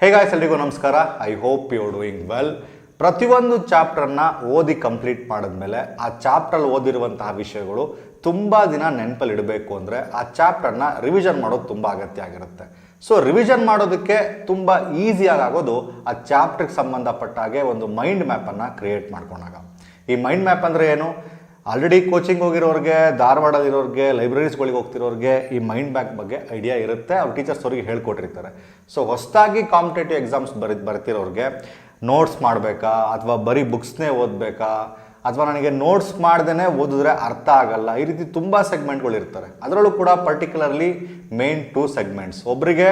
Hey guys ಎಲ್ರಿಗೂ ನಮಸ್ಕಾರ. I hope you doing well ಪ್ರತಿಯೊಂದು ಚಾಪ್ಟರ್ನ ಓದಿ ಕಂಪ್ಲೀಟ್ ಮಾಡಿದ್ಮೇಲೆ ಆ ಚಾಪ್ಟ್ರಲ್ಲಿ ಓದಿರುವಂತಹ ವಿಷಯಗಳು ತುಂಬ ದಿನ ನೆನಪಲ್ಲಿ ಇಡಬೇಕು ಅಂದರೆ ಆ ಚಾಪ್ಟರ್ನ ರಿವಿಷನ್ ಮಾಡೋದು ತುಂಬ ಅಗತ್ಯ ಆಗಿರುತ್ತೆ. ಸೊ ರಿವಿಷನ್ ಮಾಡೋದಕ್ಕೆ ತುಂಬ ಈಸಿಯಾಗಿ ಆಗೋದು ಆ ಚಾಪ್ಟ್ರಿಗೆ ಸಂಬಂಧಪಟ್ಟ ಹಾಗೆ ಒಂದು ಮೈಂಡ್ ಮ್ಯಾಪನ್ನು ಕ್ರಿಯೇಟ್ ಮಾಡ್ಕೊಂಡಾಗ. ಈ ಮೈಂಡ್ ಮ್ಯಾಪ್ ಅಂದರೆ ಏನು? ಆಲ್ರೆಡಿ ಕೋಚಿಂಗ್ ಹೋಗಿರೋರಿಗೆ, ಧಾರವಾಡದಲ್ಲಿರೋರಿಗೆ ಲೈಬ್ರರೀಸ್ಗಳಿಗೆ ಹೋಗ್ತಿರೋರಿಗೆ ಈ ಮೈಂಡ್ ಬ್ಯಾಕ್ ಬಗ್ಗೆ ಐಡಿಯಾ ಇರುತ್ತೆ. ಅವ್ರ ಟೀಚರ್ಸ್ ಅವ್ರಿಗೆ ಹೇಳ್ಕೊಟ್ಟಿರ್ತಾರೆ. ಸೊ ಹೊಸದಾಗಿ ಕಾಂಪಿಟೇಟಿವ್ ಎಕ್ಸಾಮ್ಸ್ ಬರಿ ಬರ್ತಿರೋರಿಗೆ ನೋಟ್ಸ್ ಮಾಡಬೇಕಾ? ಅಥವಾ ಬರೀ ಬುಕ್ಸ್ನೇ ಓದಬೇಕಾ? ಅಥವಾ ನನಗೆ ನೋಟ್ಸ್ ಮಾಡ್ದೇ ಓದಿದ್ರೆ ಅರ್ಥ ಆಗಲ್ಲ. ಈ ರೀತಿ ತುಂಬ ಸೆಗ್ಮೆಂಟ್ಗಳು ಇರ್ತಾರೆ ಅದರಲ್ಲೂ ಕೂಡ ಪರ್ಟಿಕ್ಯುಲರ್ಲಿ ಮೇನ್ ಟೂ ಸೆಗ್ಮೆಂಟ್ಸ್ ಒಬ್ಬರಿಗೆ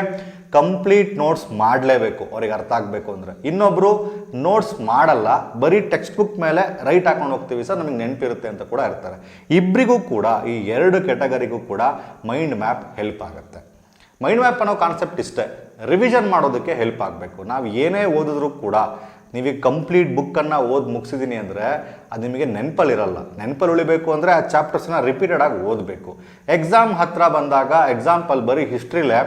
ಕಂಪ್ಲೀಟ್ ನೋಟ್ಸ್ ಮಾಡಲೇಬೇಕು, ಅವ್ರಿಗೆ ಅರ್ಥ ಆಗಬೇಕು ಅಂದರೆ. ಇನ್ನೊಬ್ಬರು ನೋಟ್ಸ್ ಮಾಡಲ್ಲ, ಬರೀ ಟೆಕ್ಸ್ಟ್ ಬುಕ್ ಮೇಲೆ ರೈಟ್ ಹಾಕೊಂಡು ಹೋಗ್ತೀವಿ ಸರ್, ನಮಗೆ ನೆನಪಿರುತ್ತೆ ಅಂತ ಕೂಡ ಇರ್ತಾರೆ ಇಬ್ಬರಿಗೂ ಕೂಡ, ಈ ಎರಡು ಕೆಟಗರಿಗೂ ಕೂಡ ಮೈಂಡ್ ಮ್ಯಾಪ್ ಹೆಲ್ಪ್ ಆಗುತ್ತೆ. ಮೈಂಡ್ ಮ್ಯಾಪ್ ಅನ್ನೋ ಕಾನ್ಸೆಪ್ಟ್ ಇಷ್ಟೇ. ರಿವಿಷನ್ ಮಾಡೋದಕ್ಕೆ ಹೆಲ್ಪ್ ಆಗಬೇಕು. ನಾವು ಏನೇ ಓದಿದ್ರು ಕೂಡ ನೀವೀಗ ಕಂಪ್ಲೀಟ್ ಬುಕ್ಕನ್ನು ಓದಿ ಮುಗಿಸಿದ್ದೀನಿ ಅಂದರೆ ಅದು ನಿಮಗೆ ನೆನಪಲ್ಲಿರಲ್ಲ ನೆನಪಲ್ಲಿ ಉಳಿಬೇಕು ಅಂದರೆ ಆ ಚಾಪ್ಟರ್ಸ್ನ ರಿಪೀಟೆಡ್ ಆಗಿ ಓದಬೇಕು. ಎಕ್ಸಾಮ್ ಹತ್ತಿರ ಬಂದಾಗ ಎಕ್ಸಾಂಪಲ್ ಬರೀ ಹಿಸ್ಟ್ರಿಲೇ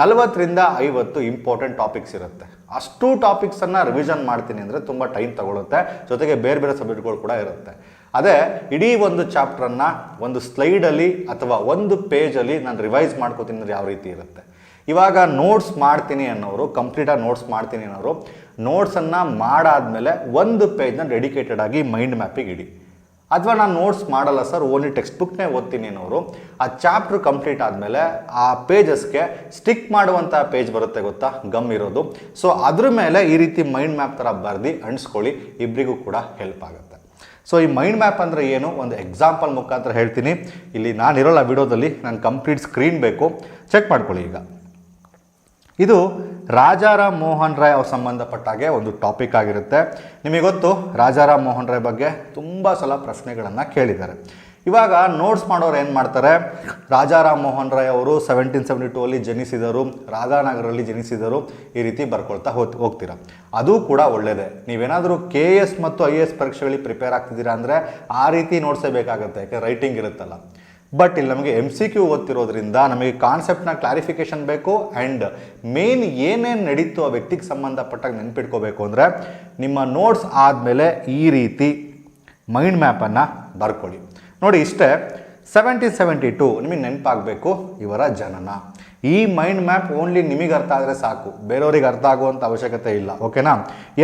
ನಲವತ್ತರಿಂದ ಐವತ್ತು ಇಂಪಾರ್ಟೆಂಟ್ ಟಾಪಿಕ್ಸ್ ಇರುತ್ತೆ. ಅಷ್ಟು ಟಾಪಿಕ್ಸನ್ನು ರಿವಿಷನ್ ಮಾಡ್ತೀನಿ ಅಂದರೆ ತುಂಬ ಟೈಮ್ ತಗೊಳುತ್ತೆ. ಜೊತೆಗೆ ಬೇರೆ ಬೇರೆ ಸಬ್ಜೆಕ್ಟ್ಗಳು ಕೂಡ ಇರುತ್ತೆ. ಅದೇ ಇಡೀ ಒಂದು ಚಾಪ್ಟ್ರನ್ನು ಒಂದು ಸ್ಲೈಡಲ್ಲಿ ಅಥವಾ ಒಂದು ಪೇಜಲ್ಲಿ ನಾನು ರಿವೈಸ್ ಮಾಡ್ಕೋತೀನಿ ಅಂದರೆ ಯಾವ ರೀತಿ ಇರುತ್ತೆ. ಇವಾಗ ನೋಟ್ಸ್ ಮಾಡ್ತೀನಿ ಅನ್ನೋರು ಕಂಪ್ಲೀಟಾಗಿ ನೋಟ್ಸ್ ಮಾಡ್ತೀನಿ ಅನ್ನೋರು ನೋಟ್ಸನ್ನು ಮಾಡಾದಮೇಲೆ ಒಂದು ಪೇಜ್ನ ಡೆಡಿಕೇಟೆಡ್ ಆಗಿ ಮೈಂಡ್ ಮ್ಯಾಪಿಗೆ ಇಡಿ. ಅಥವಾ ನಾನು ನೋಟ್ಸ್ ಮಾಡಲ್ಲ ಸರ್, ಓನ್ಲಿ ಟೆಕ್ಸ್ಟ್ ಬುಕ್ನೇ ಓದ್ತೀನಿ ಅನ್ನೋರು ಆ ಚಾಪ್ಟ್ರ್ ಕಂಪ್ಲೀಟ್ ಆದಮೇಲೆ ಆ ಪೇಜಸ್ಗೆ ಸ್ಟಿಕ್ ಮಾಡುವಂಥ ಪೇಜ್ ಬರುತ್ತೆ ಗೊತ್ತಾ? ಗಮ್ ಇರೋದು. ಸೊ, ಅದ್ರ ಮೇಲೆ ಈ ರೀತಿ ಮೈಂಡ್ ಮ್ಯಾಪ್ ಥರ ಬರೆದು ಅಂಟಿಸ್ಕೊಳ್ಳಿ ಇಬ್ಬರಿಗೂ ಕೂಡ ಹೆಲ್ಪ್ ಆಗುತ್ತೆ. ಸೊ, ಈ ಮೈಂಡ್ ಮ್ಯಾಪ್ ಅಂದರೆ ಏನು? ಒಂದು ಎಕ್ಸಾಂಪಲ್ ಮುಖಾಂತರ ಹೇಳ್ತೀನಿ. ಇಲ್ಲಿ ನಾನಿರೋಲ್ಲ ವಿಡಿಯೋದಲ್ಲಿ ನಾನು ಕಂಪ್ಲೀಟ್ ಸ್ಕ್ರೀನ್ ಬೇಕು. ಚೆಕ್ ಮಾಡ್ಕೊಳ್ಳಿ ಈಗ. ಇದು ರಾಜಾರಾಮ್ ಮೋಹನ್ ರಾಯ್ ಅವ್ರ ಸಂಬಂಧಪಟ್ಟ ಹಾಗೆ ಒಂದು ಟಾಪಿಕ್ ಆಗಿರುತ್ತೆ. ನಿಮಗೆ ಗೊತ್ತು, ರಾಜಾರಾಮ್ ಮೋಹನ್ ರಾಯ್ ಬಗ್ಗೆ ತುಂಬ ಸಲ ಪ್ರಶ್ನೆಗಳನ್ನು ಕೇಳಿದ್ದಾರೆ. ಇವಾಗ ನೋಟ್ಸ್ ಮಾಡೋರು ಏನು ಮಾಡ್ತಾರೆ? ರಾಜಾರಾಮ್ ಮೋಹನ್ ರಾಯ್ ಅವರು ಸೆವೆಂಟೀನ್ ಸೆವೆಂಟಿ ಟೂ ಅಲ್ಲಿ ಜನಿಸಿದರು, ರಾಧಾನಗರಲ್ಲಿ ಜನಿಸಿದರು, ಈ ರೀತಿ ಬರ್ಕೊಳ್ತಾ ಹೋಗ್ ಹೋಗ್ತೀರ. ಅದು ಕೂಡ ಒಳ್ಳೆಯದೇ ನೀವೇನಾದರೂ ಕೆ ಎಸ್ ಮತ್ತು ಐ ಎ ಎಸ್ ಪರೀಕ್ಷೆಗಳಿಗೆ ಪ್ರಿಪೇರ್ ಆಗ್ತಿದ್ದೀರಾ ಅಂದರೆ ಆ ರೀತಿ ನೋಟ್ಸೇ ಬೇಕಾಗುತ್ತೆ ಯಾಕೆ ರೈಟಿಂಗ್ ಇರುತ್ತಲ್ಲ. ಬಟ್ ಇಲ್ಲಿ ನಮಗೆ ಎಂ ಸಿ ಕ್ಯೂ ಓದ್ತಿರೋದ್ರಿಂದ ನಮಗೆ ಕಾನ್ಸೆಪ್ಟ್ನ ಕ್ಲಾರಿಫಿಕೇಶನ್ ಬೇಕು ಆ್ಯಂಡ್ ಮೇನ್ ಏನೇನು ನಡೀತು ಆ ವ್ಯಕ್ತಿಗೆ ಸಂಬಂಧಪಟ್ಟಾಗ ನೆನ್ಪಿಟ್ಕೋಬೇಕು ಅಂದರೆ ನಿಮ್ಮ ನೋಟ್ಸ್ ಆದಮೇಲೆ ಈ ರೀತಿ ಮೈಂಡ್ ಮ್ಯಾಪನ್ನು ಬರ್ಕೊಳ್ಳಿ. ನೋಡಿ ಇಷ್ಟೇ ಸೆವೆಂಟೀನ್ ಸೆವೆಂಟಿ ಟು ನಿಮಗೆ ನೆನಪಾಗಬೇಕು ಇವರ ಜನನ. ಈ ಮೈಂಡ್ ಮ್ಯಾಪ್ ಓನ್ಲಿ ನಿಮಗೆ ಅರ್ಥ ಆದರೆ ಸಾಕು. ಬೇರೆಯವ್ರಿಗೆ ಅರ್ಥ ಆಗುವಂಥ ಅವಶ್ಯಕತೆ ಇಲ್ಲ. ಓಕೆನಾ?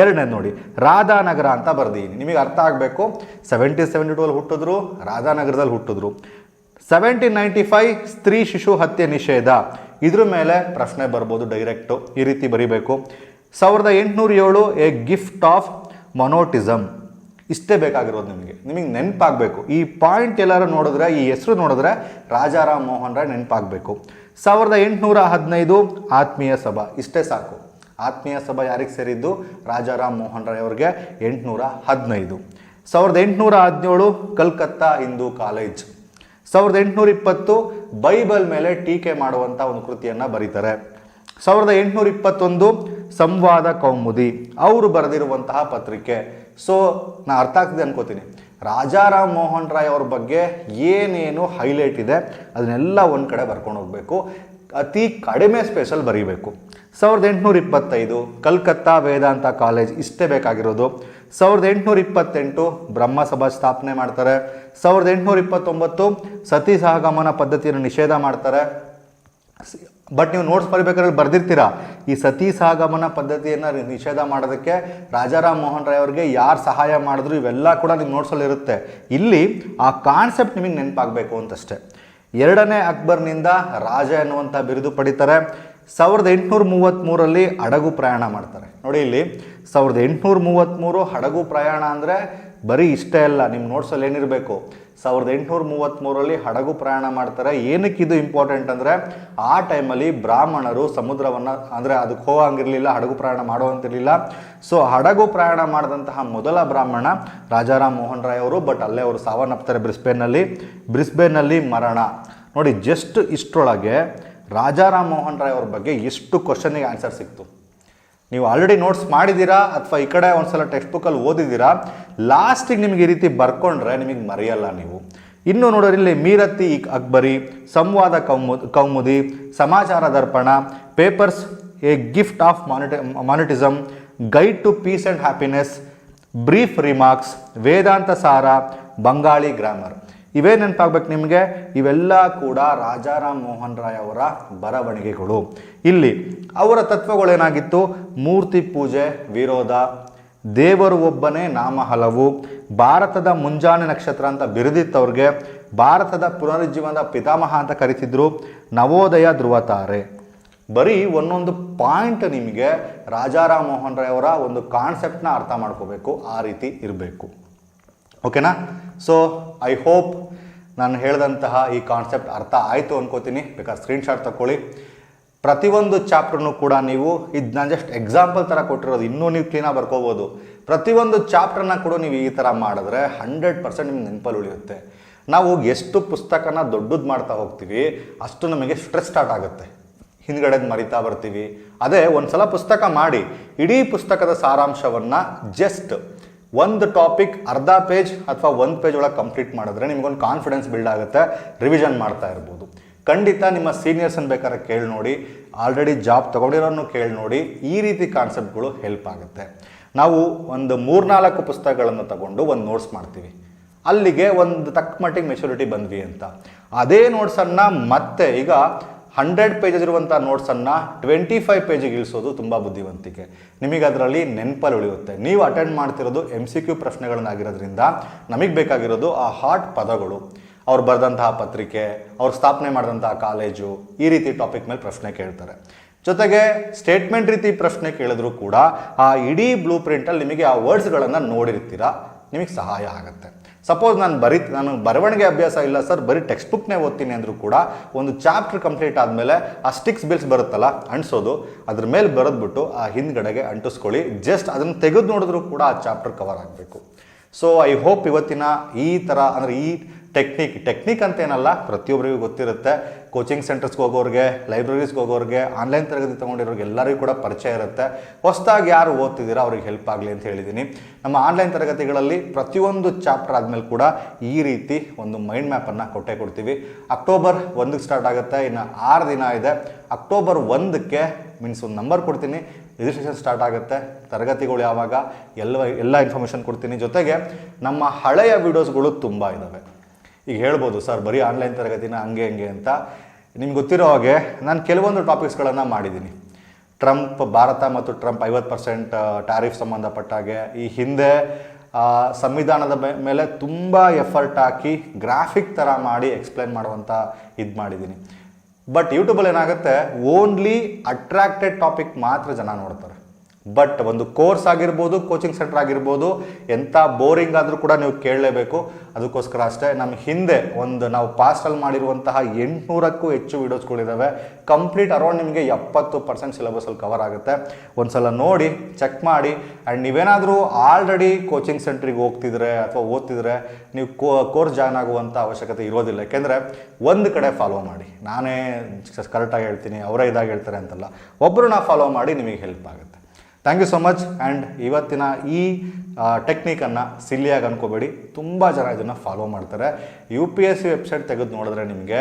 ಎರಡನೇ ನೋಡಿ, ರಾಧಾನಗರ ಅಂತ ಬರ್ದೀನಿ ನಿಮಗೆ ಅರ್ಥ ಆಗಬೇಕು? ಸೆವೆಂಟಿ ಟೂ ಅಲ್ಲಿ ಹುಟ್ಟಿದ್ರು ರಾಧಾನಗರದಲ್ಲಿ ಹುಟ್ಟಿದ್ರು. ಸೆವೆಂಟೀನ್ ನೈಂಟಿ ಫೈವ್ ಸ್ತ್ರೀ ಶಿಶು ಹತ್ಯೆ ನಿಷೇಧ. ಇದ್ರ ಮೇಲೆ ಪ್ರಶ್ನೆ ಬರ್ಬೋದು ಡೈರೆಕ್ಟು. ಈ ರೀತಿ ಬರೀಬೇಕು. ಸಾವಿರದ ಎಂಟುನೂರ ಏಳು ಎ ಗಿಫ್ಟ್ ಆಫ್ ಮೊನೋಟಿಸಮ್ ಇಷ್ಟೇ ಬೇಕಾಗಿರೋದು ನಿಮಗೆ. ನಿಮಗೆ ನೆನಪಾಗಬೇಕು. ಈ ಪಾಯಿಂಟ್ ಎಲ್ಲರೂ ನೋಡಿದ್ರೆ, ಈ ಹೆಸರು ನೋಡಿದ್ರೆ ರಾಜಾರಾಮ್ ಮೋಹನ್ ರಾಯ್ ನೆನಪಾಗಬೇಕು. ಸಾವಿರದ ಎಂಟುನೂರ ಹದಿನೈದು ಆತ್ಮೀಯ ಸಭಾ. ಇಷ್ಟೇ ಸಾಕು. ಆತ್ಮೀಯ ಸಭಾ ಯಾರಿಗೆ ಸೇರಿದ್ದು? ರಾಜಾರಾಮ್ ಮೋಹನ್ ರಾಯ್ ಅವ್ರಿಗೆ. ಎಂಟುನೂರ ಹದಿನೈದು. ಸಾವಿರದ ಎಂಟುನೂರ ಹದಿನೇಳು ಕಲ್ಕತ್ತಾ ಹಿಂದೂ ಕಾಲೇಜ್. ಸಾವಿರದ ಎಂಟುನೂರ ಇಪ್ಪತ್ತು ಬೈಬಲ್ ಮೇಲೆ ಟೀಕೆ ಮಾಡುವಂಥ ಒಂದು ಕೃತಿಯನ್ನು ಬರೀತಾರೆ. ಸಾವಿರದ ಎಂಟುನೂರ ಇಪ್ಪತ್ತೊಂದು ಸಂವಾದ ಕೌಮುದಿ, ಅವರು ಬರೆದಿರುವಂತಹ ಪತ್ರಿಕೆ. ಸೊ ನಾ ಅರ್ಥ ಆಗ್ತಿದೆ ಅನ್ಕೋತೀನಿ. ರಾಜಾರಾಮ್ ಮೋಹನ್ ರಾಯ್ ಅವ್ರ ಬಗ್ಗೆ ಏನೇನು ಹೈಲೈಟ್ ಇದೆ, ಅದನ್ನೆಲ್ಲ ಒಂದು ಕಡೆ ಬರ್ಕೊಂಡು ಹೋಗಬೇಕು. ಅತಿ ಕಡಿಮೆ ಸ್ಪೇಸಲ್ಲಿ ಬರೀಬೇಕು. ಸಾವಿರದ ಎಂಟುನೂರ ಇಪ್ಪತ್ತೈದು, ಕಲ್ಕತ್ತಾ ವೇದಾಂತ ಕಾಲೇಜ್ ಇಷ್ಟೇ ಬೇಕಾಗಿರೋದು. ಸಾವಿರದ ಎಂಟುನೂರ ಇಪ್ಪತ್ತೆಂಟು ಬ್ರಹ್ಮ ಸಮಾಜ ಸ್ಥಾಪನೆ ಮಾಡ್ತಾರೆ. ಸಾವಿರದ ಎಂಟುನೂರ ಇಪ್ಪತ್ತೊಂಬತ್ತು ಸತಿ ಸಹಗಮನ ಪದ್ಧತಿಯನ್ನು ನಿಷೇಧ ಮಾಡ್ತಾರೆ. ಬಟ್ ನೀವು ನೋಟ್ಸ್ ಬರಿಬೇಕಾದ್ರೆ ಬರ್ದಿರ್ತೀರಾ? ಈ ಸತಿ ಸಹಗಮನ ಪದ್ಧತಿಯನ್ನು ನಿಷೇಧ ಮಾಡೋದಕ್ಕೆ ರಾಜಾರಾಮ್ ಮೋಹನ್ ರಾಯ್ ಅವ್ರಿಗೆ ಯಾರು ಸಹಾಯ ಮಾಡಿದ್ರು ಇವೆಲ್ಲ ಕೂಡ ನಿಮ್ಮ ನೋಟ್ಸಲ್ಲಿ ಇರುತ್ತೆ. ಇಲ್ಲಿ ಆ ಕಾನ್ಸೆಪ್ಟ್ ನಿಮಗೆ ನೆನಪಾಗಬೇಕು ಅಂತಷ್ಟೇ. ಎರಡನೇ ಅಕ್ಬರ್ನಿಂದ ರಾಜ ಎನ್ನುವಂಥ ಬಿರುದು ಪಡಿತಾರೆ. ಸಾವಿರದ ಎಂಟುನೂರ ಮೂವತ್ತ್ಮೂರಲ್ಲಿ ಹಡಗು ಪ್ರಯಾಣ ಮಾಡ್ತಾರೆ. ನೋಡಿ ಇಲ್ಲಿ, ಸಾವಿರದ ಎಂಟುನೂರ ಮೂವತ್ತ್ಮೂರು ಹಡಗು ಪ್ರಯಾಣ ಅಂದರೆ ಬರೀ ಇಷ್ಟೇ ಅಲ್ಲ ನಿಮ್ಮ ನೋಟ್ಸಲ್ಲಿ ಏನಿರಬೇಕು? ಸಾವಿರದ ಎಂಟುನೂರ ಮೂವತ್ತ್ಮೂರಲ್ಲಿ ಹಡಗು ಪ್ರಯಾಣ ಮಾಡ್ತಾರೆ. ಏನಕ್ಕೆ ಇದು ಇಂಪಾರ್ಟೆಂಟ್ ಅಂದರೆ, ಆ ಟೈಮಲ್ಲಿ ಬ್ರಾಹ್ಮಣರು ಸಮುದ್ರವನ್ನು, ಅಂದರೆ ಅದಕ್ಕೆ ಹೋಗಂಗಿರಲಿಲ್ಲ ಹಡಗು ಪ್ರಯಾಣ ಮಾಡುವಂತಿರಲಿಲ್ಲ ಸೊ ಹಡಗು ಪ್ರಯಾಣ ಮಾಡಿದಂತಹ ಮೊದಲ ಬ್ರಾಹ್ಮಣ ರಾಜಾರಾಮ್ ಮೋಹನ್ ರಾಯ್ ಅವರು ಬಟ್ ಅಲ್ಲೇ ಅವರು ಸಾವನ್ನಪ್ತಾರೆ ಬ್ರಿಸ್ಬೇನ್ನಲ್ಲಿ. ಬ್ರಿಸ್ಬೇನ್ನಲ್ಲಿ ಮರಣ. ನೋಡಿ ಜಸ್ಟ್ ಇಷ್ಟರೊಳಗೆ ರಾಜಾರಾಮ್ ಮೋಹನ್ ರಾಯ್ ಅವ್ರ ಬಗ್ಗೆ ಎಷ್ಟು ಕ್ವಶನಿಗೆ ಆನ್ಸರ್ ಸಿಕ್ತು? ನೀವು ಆಲ್ರೆಡಿ ನೋಟ್ಸ್ ಮಾಡಿದ್ದೀರಾ? ಅಥವಾ ಈ ಕಡೆ ಒಂದ್ಸಲ ಟೆಕ್ಸ್ಟ್ ಬುಕ್ಕಲ್ಲಿ ಓದಿದ್ದೀರಾ ಲಾಸ್ಟಿಗೆ ನಿಮಗೆ ಈ ರೀತಿ ಬರ್ಕೊಂಡ್ರೆ ನಿಮಗೆ ಮರೆಯಲ್ಲ ನೀವು. ಇನ್ನು ನೋಡೋರು ಇಲ್ಲಿ ಮೀರತ್ತಿ, ಇಕ್ ಅಕ್ಬರಿ, ಸಂವಾದ ಕೌಮು, Kaumudi, Samachar Darpan papers a gift of ಮಾನಿಟ monotheism guide to peace and happiness brief remarks Vedanta Sara Bengali grammar ಇವೇ ನೆನಪಾಗ್ಬೇಕು ನಿಮಗೆ? ಇವೆಲ್ಲ ಕೂಡ ರಾಜಾರಾಮ್ ಮೋಹನ್ ರಾಯ್ ಅವರ ಬರವಣಿಗೆಗಳು. ಇಲ್ಲಿ ಅವರ ತತ್ವಗಳೇನಾಗಿತ್ತು? ಮೂರ್ತಿ ಪೂಜೆ, ವಿರೋಧ, ದೇವರು ಒಬ್ಬನೇ ನಾಮ ಹಲವು, ಭಾರತದ ಮುಂಜಾನೆ ನಕ್ಷತ್ರ ಅಂತ ಬಿರುದಿತ್ತವ್ರಿಗೆ ಭಾರತದ ಪುನರುಜ್ಜೀವನದ ಪಿತಾಮಹ ಅಂತ ಕರಿತಿದ್ರು, ನವೋದಯ ಧ್ರುವತಾರೆ. ಬರೀ ಒಂದೊಂದು ಪಾಯಿಂಟ್ ನಿಮಗೆ ರಾಜಾರಾಮ್ ಮೋಹನ್ ರಾಯ್ ಅವರ ಒಂದು ಕಾನ್ಸೆಪ್ಟನ್ನ ಅರ್ಥ ಮಾಡ್ಕೋಬೇಕು, ಆ ರೀತಿ ಇರಬೇಕು. ಓಕೆನಾ ಸೊ ಐ ಹೋಪ್ ನಾನು ಹೇಳಿದಂತಹ ಈ ಕಾನ್ಸೆಪ್ಟ್ ಅರ್ಥ ಆಯಿತು ಅನ್ಕೋತೀನಿ. ಬೇಕಾದ್ರೆ ಸ್ಕ್ರೀನ್ಶಾಟ್ ತಗೊಳ್ಳಿ ಪ್ರತಿಯೊಂದು ಚಾಪ್ಟರ್ನು ಕೂಡ ನೀವು ಇದು ನಾನು ಜಸ್ಟ್ ಎಕ್ಸಾಂಪಲ್ ಥರ ಕೊಟ್ಟಿರೋದು. ಇನ್ನೂ ನೀವು ಕ್ಲೀನಾಗಿ ಬರ್ಕೋಬೋದು. ಪ್ರತಿಯೊಂದು ಚಾಪ್ಟರ್ನ ಕೂಡ ನೀವು ಈ ಥರ ಮಾಡಿದ್ರೆ ಹಂಡ್ರೆಡ್ ಪರ್ಸೆಂಟ್ ನಿಮ್ಗೆ ನೆನಪಲ್ಲಿ ಉಳಿಯುತ್ತೆ. ನಾವು ಎಷ್ಟು ಪುಸ್ತಕನ ದೊಡ್ಡದು ಮಾಡ್ತಾ ಹೋಗ್ತೀವಿ, ಅಷ್ಟು ನಮಗೆ ಸ್ಟ್ರೆಸ್ ಸ್ಟಾರ್ಟ್ ಆಗುತ್ತೆ. ಹಿಂದ್ಗಡೆದು ಮರಿತಾ ಬರ್ತೀವಿ. ಅದೇ ಒಂದು ಸಲ ಪುಸ್ತಕ ಮಾಡಿ, ಇಡೀ ಪುಸ್ತಕದ ಸಾರಾಂಶವನ್ನು ಜಸ್ಟ್ ಒಂದು ಟಾಪಿಕ್ ಅರ್ಧ ಪೇಜ್ ಅಥವಾ ಒಂದು ಪೇಜ್ ಒಳಗೆ ಕಂಪ್ಲೀಟ್ ಮಾಡಿದ್ರೆ ನಿಮಗೊಂದು ಕಾನ್ಫಿಡೆನ್ಸ್ ಬಿಲ್ಡ್ ಆಗುತ್ತೆ, ರಿವಿಷನ್ ಮಾಡ್ತಾ ಇರ್ಬೋದು. ಖಂಡಿತ ನಿಮ್ಮ ಸೀನಿಯರ್ಸನ್ನು ಬೇಕಾದ್ರೆ ಕೇಳಿ ನೋಡಿ, ಆಲ್ರೆಡಿ ಜಾಬ್ ತೊಗೊಂಡಿರೋನು ಕೇಳಿ ನೋಡಿ, ಈ ರೀತಿ ಕಾನ್ಸೆಪ್ಟ್ಗಳು ಹೆಲ್ಪ್ ಆಗುತ್ತೆ. ನಾವು ಒಂದು ಮೂರ್ನಾಲ್ಕು ಪುಸ್ತಕಗಳನ್ನು ತಗೊಂಡು ಒಂದು ನೋಟ್ಸ್ ಮಾಡ್ತೀವಿ. ಅಲ್ಲಿಗೆ ಒಂದು ತಕ್ಕ ಮಟ್ಟಿಗೆ ಮೆಚುರಿಟಿ ಬಂದ್ವಿ ಅಂತ. ಅದೇ ನೋಟ್ಸನ್ನು ಮತ್ತೆ ಈಗ ಹಂಡ್ರೆಡ್ ಪೇಜಸ್ ಇರುವಂಥ ನೋಟ್ಸನ್ನು ಟ್ವೆಂಟಿ ಫೈವ್ ಪೇಜಿಗೆ ಇಳಿಸೋದು ತುಂಬ ಬುದ್ಧಿವಂತಿಕೆ. ನಿಮಗೆ ಅದರಲ್ಲಿ ನೆನಪಲ್ಲಿ ಉಳಿಯುತ್ತೆ. ನೀವು ಅಟೆಂಡ್ ಮಾಡ್ತಿರೋದು ಎಂ ಸಿ ಕ್ಯೂ ಪ್ರಶ್ನೆಗಳನ್ನಾಗಿರೋದ್ರಿಂದ ನಮಗೆ ಬೇಕಾಗಿರೋದು ಆ ಹಾಟ್ ಪದಗಳು. ಅವ್ರು ಬರೆದಂತಹ ಪತ್ರಿಕೆ, ಅವ್ರು ಸ್ಥಾಪನೆ ಮಾಡಿದಂತಹ ಕಾಲೇಜು, ಈ ರೀತಿ ಟಾಪಿಕ್ ಮೇಲೆ ಪ್ರಶ್ನೆ ಕೇಳ್ತಾರೆ. ಜೊತೆಗೆ ಸ್ಟೇಟ್ಮೆಂಟ್ ರೀತಿ ಪ್ರಶ್ನೆ ಕೇಳಿದ್ರು ಕೂಡ ಆ ಇಡೀ ಬ್ಲೂ ಪ್ರಿಂಟಲ್ಲಿ ನಿಮಗೆ ಆ ವರ್ಡ್ಸ್ಗಳನ್ನು ನೋಡಿರ್ತೀರ, ನಿಮಗೆ ಸಹಾಯ ಆಗುತ್ತೆ. ಸಪೋಸ್ ನಾನು ಬರೀ, ನಾನು ಬರವಣಿಗೆ ಅಭ್ಯಾಸ ಇಲ್ಲ ಸರ್ ಬರೀ ಟೆಕ್ಸ್ಟ್ ಬುಕ್ನೇ ಓದ್ತೀನಿ ಅಂದರೂ ಕೂಡ ಒಂದು ಚಾಪ್ಟರ್ ಕಂಪ್ಲೀಟ್ ಆದಮೇಲೆ ಆ ಸ್ಟಿಕ್ಸ್ ಬಿಲ್ಸ್ ಬರುತ್ತಲ್ಲ, ಅಂಟಿಸೋದು, ಅದ್ರ ಮೇಲೆ ಬರೆದ್ಬಿಟ್ಟು ಆ ಹಿಂದ್ಗಡೆಗೆ ಅಂಟಿಸ್ಕೊಳ್ಳಿ. ಜಸ್ಟ್ ಅದನ್ನು ತೆಗೆದು ನೋಡಿದ್ರೂ ಕೂಡ ಆ ಚಾಪ್ಟರ್ ಕವರ್ ಆಗಬೇಕು. ಸೊ ಐ ಹೋಪ್ ಇವತ್ತಿನ ಈ ಥರ ಅಂದರೆ ಈ ಟೆಕ್ನಿಕ್ ಟೆಕ್ನಿಕ್ ಅಂತ ಏನಲ್ಲ ಪ್ರತಿಯೊಬ್ಬರಿಗೂ ಗೊತ್ತಿರುತ್ತೆ. ಕೋಚಿಂಗ್ ಸೆಂಟರ್ಸ್ಗೆ ಹೋಗೋರಿಗೆ ಲೈಬ್ರರೀಸ್ಗೆ ಹೋಗೋರಿಗೆ ಆನ್ಲೈನ್ ತರಗತಿ ತೊಗೊಂಡಿರೋರಿಗೆ ಎಲ್ಲರಿಗೂ ಕೂಡ ಪರಿಚಯ ಇರುತ್ತೆ. ಹೊಸದಾಗಿ ಯಾರು ಓದ್ತಿದ್ದೀರಾ, ಅವ್ರಿಗೆ ಹೆಲ್ಪ್ ಆಗಲಿ ಅಂತ ಹೇಳಿದ್ದೀನಿ ನಮ್ಮ ಆನ್ಲೈನ್ ತರಗತಿಗಳಲ್ಲಿ ಪ್ರತಿಯೊಂದು ಚಾಪ್ಟರ್ ಆದಮೇಲೆ ಕೂಡ ಈ ರೀತಿ ಒಂದು ಮೈಂಡ್ ಮ್ಯಾಪನ್ನು ಕೊಟ್ಟೆ ಕೊಡ್ತೀವಿ. ಅಕ್ಟೋಬರ್ ಒಂದಕ್ಕೆ ಸ್ಟಾರ್ಟ್ ಆಗುತ್ತೆ, ಇನ್ನು ಆರು ದಿನ ಇದೆ. ಅಕ್ಟೋಬರ್ ಒಂದಕ್ಕೆ ಮೀನ್ಸ್ ಒಂದು ನಂಬರ್ ಕೊಡ್ತೀನಿ. ರಿಜಿಸ್ಟ್ರೇಷನ್ ಸ್ಟಾರ್ಟ್ ಆಗುತ್ತೆ. ತರಗತಿಗಳು ಯಾವಾಗ, ಎಲ್ಲ ಎಲ್ಲ ಇನ್ಫಾರ್ಮೇಷನ್ ಕೊಡ್ತೀನಿ. ಜೊತೆಗೆ ನಮ್ಮ ಹಳೆಯ ವೀಡಿಯೋಸ್ಗಳು ತುಂಬ ಇದ್ದಾವೆ ಈಗ ಹೇಳ್ಬೋದು, ಸರ್, ಬರೀ ಆನ್ಲೈನ್ ತರಗತಿನ ಹಂಗೆ ಹಂಗೆ ಅಂತ. ನಿಮ್ಗೆ ಗೊತ್ತಿರೋ ಹಾಗೆ ನಾನು ಕೆಲವೊಂದು ಟಾಪಿಕ್ಸ್ಗಳನ್ನು ಮಾಡಿದ್ದೀನಿ ಟ್ರಂಪ್ ಭಾರತ ಮತ್ತು ಟ್ರಂಪ್ ಐವತ್ತು ಪರ್ಸೆಂಟ್ ಟ್ಯಾರಿಫ್ ಸಂಬಂಧಪಟ್ಟ ಹಾಗೆ. ಈ ಹಿಂದೆ ಸಂವಿಧಾನದ ಮೇಲೆ ತುಂಬ ಎಫರ್ಟ್ ಹಾಕಿ ಗ್ರಾಫಿಕ್ ಥರ ಮಾಡಿ ಎಕ್ಸ್ಪ್ಲೈನ್ ಮಾಡುವಂಥ ಇದು ಮಾಡಿದ್ದೀನಿ ಬಟ್ ಯೂಟ್ಯೂಬಲ್ಲಿ ಏನಾಗುತ್ತೆ ಓನ್ಲಿ ಅಟ್ರಾಕ್ಟೆಡ್ ಟಾಪಿಕ್ ಮಾತ್ರ ಜನ ನೋಡ್ತಾರೆ. ಬಟ್ ಒಂದು ಕೋರ್ಸ್ ಆಗಿರ್ಬೋದು ಕೋಚಿಂಗ್ ಸೆಂಟರ್ ಆಗಿರ್ಬೋದು, ಎಂಥ ಬೋರಿಂಗ್ ಆದರೂ ಕೂಡ ನೀವು ಕೇಳಲೇಬೇಕು. ಅದಕ್ಕೋಸ್ಕರ ಅಷ್ಟೇ, ನಮ್ಮ ಹಿಂದೆ ಒಂದು ನಾವು ಪಾಸ್ಟಲ್ಲಿ ಮಾಡಿರುವಂತಹ ಎಂಟುನೂರಕ್ಕೂ ಹೆಚ್ಚು ವೀಡಿಯೋಸ್ಗಳಿದ್ದಾವೆ ಕಂಪ್ಲೀಟ್ ಅರೌಂಡ್ ನಿಮಗೆ ಎಪ್ಪತ್ತು ಪರ್ಸೆಂಟ್ ಸಿಲೆಬಸಲ್ಲಿ ಕವರ್ ಆಗುತ್ತೆ. ಒಂದ್ಸಲ ನೋಡಿ ಚೆಕ್ ಮಾಡಿ ಆ್ಯಂಡ್ ನೀವೇನಾದರೂ ಆಲ್ರೆಡಿ ಕೋಚಿಂಗ್ ಸೆಂಟ್ರಿಗೆ ಹೋಗ್ತಿದ್ರೆ ಅಥವಾ ಓದ್ತಿದ್ರೆ, ನೀವು ಕೋರ್ಸ್ ಜಾಯ್ನ್ ಆಗುವಂಥ ಅವಶ್ಯಕತೆ ಇರೋದಿಲ್ಲ. ಯಾಕೆಂದರೆ ಒಂದು ಕಡೆ ಫಾಲೋ ಮಾಡಿ. ನಾನೇ ಕರೆಕ್ಟಾಗಿ ಹೇಳ್ತೀನಿ, ಅವರೇ ಇದಾಗಿ ಹೇಳ್ತಾರೆ ಅಂತಲ್ಲ. ಒಬ್ಬರು ನಾ ಫಾಲೋ ಮಾಡಿ ನಿಮಗೆ ಹೆಲ್ಪ್ ಆಗುತ್ತೆ. Thank you so much and ಇವತ್ತಿನ ಈ ಟೆಕ್ನಿಕನ್ನು ಸಿಲ್ಲಿಯಾಗಿ ಅನ್ಕೋಬೇಡಿ. ತುಂಬ ಜನ ಇದನ್ನು ಫಾಲೋ ಮಾಡ್ತಾರೆ. U P S C website ತೆಗೆದು ನೋಡಿದ್ರೆ ನಿಮಗೆ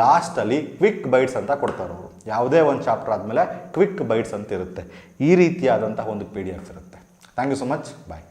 ಲಾಸ್ಟಲ್ಲಿ ಕ್ವಿಕ್ ಬೈಟ್ಸ್ ಅಂತ ಕೊಡ್ತಾರೆ ಅವರು. ಯಾವುದೇ ಒಂದು ಚಾಪ್ಟರ್ ಆದಮೇಲೆ ಕ್ವಿಕ್ ಬೈಟ್ಸ್ ಅಂತ ಇರುತ್ತೆ. ಈ ರೀತಿಯಾದಂತಹ ಒಂದು ಪಿ ಡಿ ಎಫ್ ಇರುತ್ತೆ. Thank you so much bye